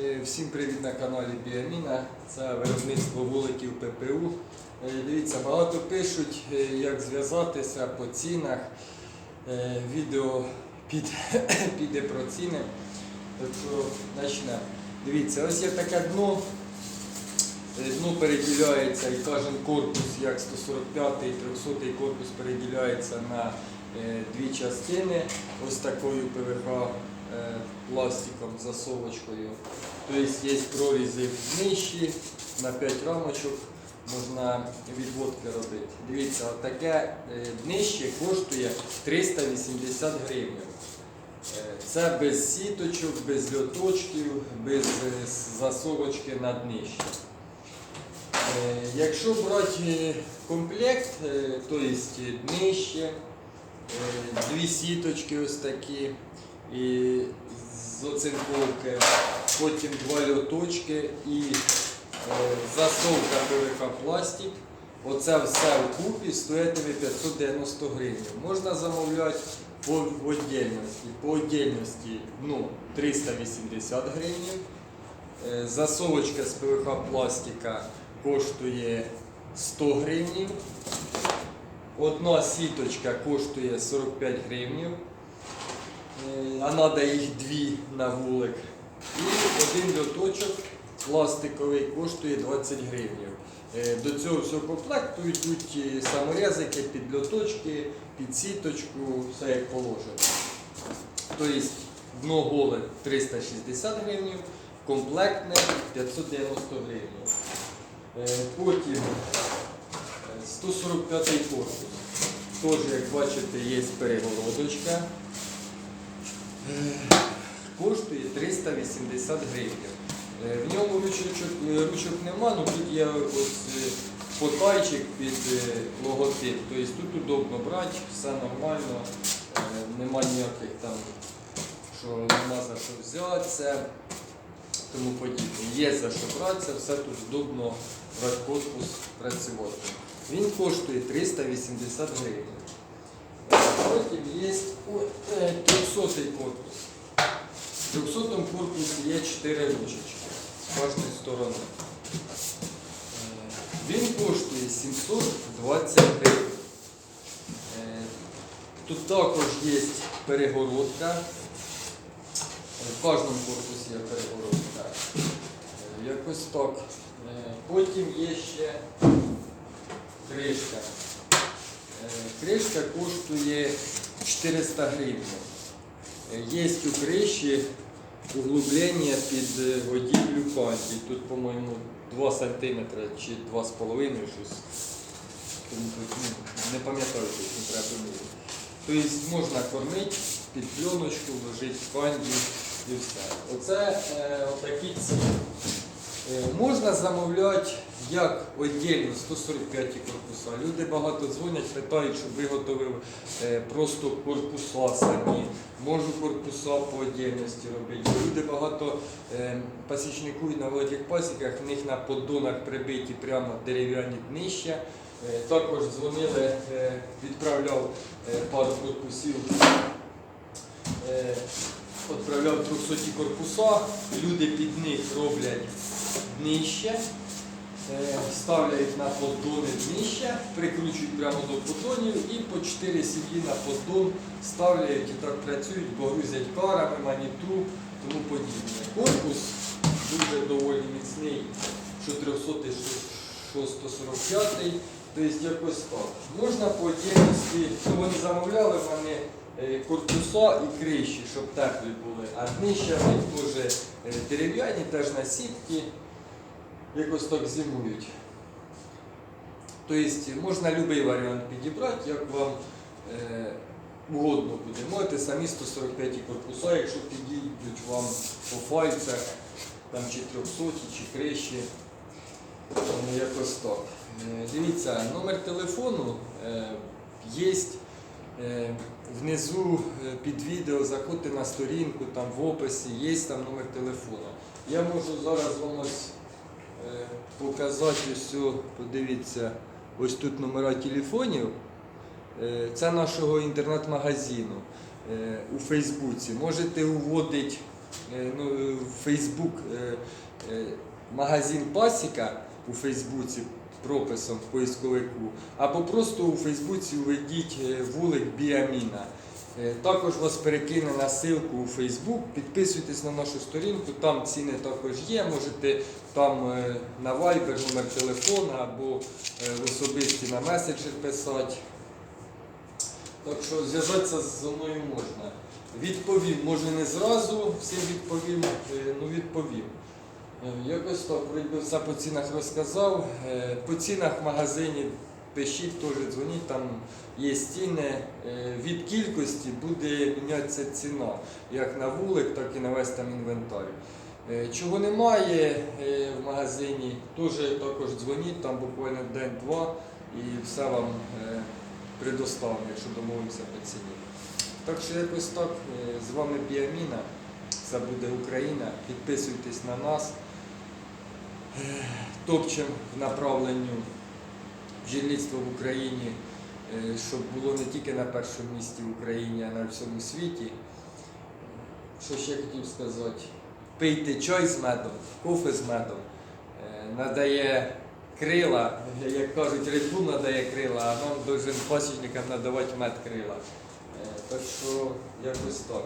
Е, Всім привіт на каналі Біаміна. Це виробництво вуликів ППУ. Е, Дивіться, багато пишуть, е, як зв'язатися по цінах. Відео під, піде про ціни. Що почнемо. Дивіться, ось є таке дно. Дно переділяється і кожен корпус, як 145-й, 300-й корпус переділяється на дві частини. Ось такою ПВХ пластиком, засовочкою. Тобто є прорізи нижчі, на 5 рамочок можна відводки робити. Дивіться, таке днище коштує 380 гривень. Е, Це без сіточок, без льоточків, без е, засовочки на днище. Е, Якщо брати е, комплект, е, то днище, е, дві сіточки ось такі і з оцинковки, потім два льоточки і е, засовка ПВХ пластик. Оце все вкупі стоятиме 590 гривень. Можна замовляти по віддільності. По віддільності ну, 380 гривень. Е, Засовочка з ПВХ пластика коштує 100 гривень. Одна сіточка коштує 45 гривень. Е, А треба їх дві на вулик. І один льоточок пластиковий коштує 20 гривень. Е, До цього всього комплекту йдуть і саморезики під сіточку, все як положено. Тобто дно голе 360 гривень, комплектне 590 гривень. Е, Потім е, 145 корпус. Теж, як бачите, є перегородочка. Коштує 380 гривень. Е, В ньому ручочок, е, ручок нема, але тут є ось е, потайчик під логотип. Тобто тут удобно брати, все нормально, нема ніяких там, що нема за що взятися, тому подібне. Є за що братися, все тут удобно брати корпус працювати. Він коштує 380 гривень. Потім є ой, е, 300 корпус. В 300 корпусі є 4 ручечки з кожної сторони. Він коштує 720 гривень. Тут також є перегородка. В кожному корпусі є перегородка. Якось так. Е, Потім є ще кришка. Е, Кришка коштує 400 гривень. Е, Є у криші углублення під е, годівлю пальці. Тут, по-моєму, 2 см чи 2,5 щось. Ну, Не пам'ятаю, точно треба поміряти. Тобто можна кормити, під пленочку ложити канді і все. Оце е, отакі ціни. Е, Можна замовляти як віддільно 145 корпуса. Люди багато дзвонять, питають, щоб виготовив е, просто корпуса самі. Можу корпуса по віддільності робити. Люди багато е, пасічникують на великих пасіках, в них на поддонах прибиті прямо дерев'яні днища. Також дзвонили, відправляв пару корпусів. Відправляв 200 корпуса, люди під них роблять днище, е, ставляють на поддони днище, прикручують прямо до поддонів і по 4 сім'ї на поддон ставляють і так працюють, бо грузять карами, маніту, тому подібне. Корпус дуже доволі міцний, що 300 що 145 тобто якось так. Можна по отдельності, ну вони замовляли в мене е, корпуса і криші, щоб теплі були, а в них теж е, дерев'яні, теж на сітки, якось так зимують. Тобто можна будь-який варіант підібрати, як вам е, угодно буде. Можете самі 145 корпуса, якщо підійдуть вам по фальцях, там чи 300, чи криші. Ну, Якось так. Е, Дивіться, номер телефону є внизу е, під відео, заходьте на сторінку, там в описі, є там номер телефону. Я можу зараз вам ось е, показати ось, подивіться, ось тут номера телефонів. Е, Це нашого інтернет-магазину е, у Фейсбуці. Можете вводити е, ну, е, в Фейсбук е, е, магазин Пасіка у Фейсбуці прописом в поисковику, або просто у Фейсбуці введіть е, вулик Біаміна. Е, Також вас перекине на ссылку у Фейсбук, підписуйтесь на нашу сторінку, там ціни також є. Можете там е, на Viber номер телефона або особисті на меседжер писати. Так що зв'язатися зі мною можна. Відповім, може не зразу, всім відповім, ну відповім. Якось так, все по цінах розказав. Е, По цінах в магазині пишіть, теж дзвоніть, там є ціни. Е, Від кількості буде мінятися ціна, як на вулик, так і на весь там інвентар. Е, Чого немає в магазині, теж також дзвоніть, там буквально день-два і все вам предоставлю, якщо домовимося по ціні. Так що якось так, з вами Біаміна, це буде Україна. Підписуйтесь на нас. Е, Топчем в направленню бджільництва в Україні, е, щоб було не тільки на першому місці в Україні, а на всьому світі. Що ще хотів сказати? Пийте чай з медом, кофе з медом. Е, Надає крила, як кажуть, Bull надає крила, а нам должен пасічникам надавати мед крила. Так що якось так.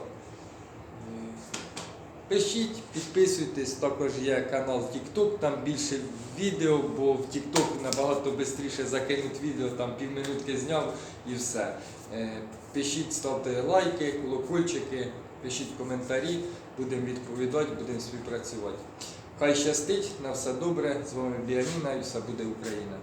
Пишіть, підписуйтесь, також є канал TikTok, там більше відео, бо в TikTok набагато швидше закинуть відео, там півминутки зняв і все. Е, Пишіть, ставте лайки, колокольчики, пишіть коментарі, будемо відповідати, будемо співпрацювати. Хай щастить, на все добре, з вами Біаніна і все буде Україна.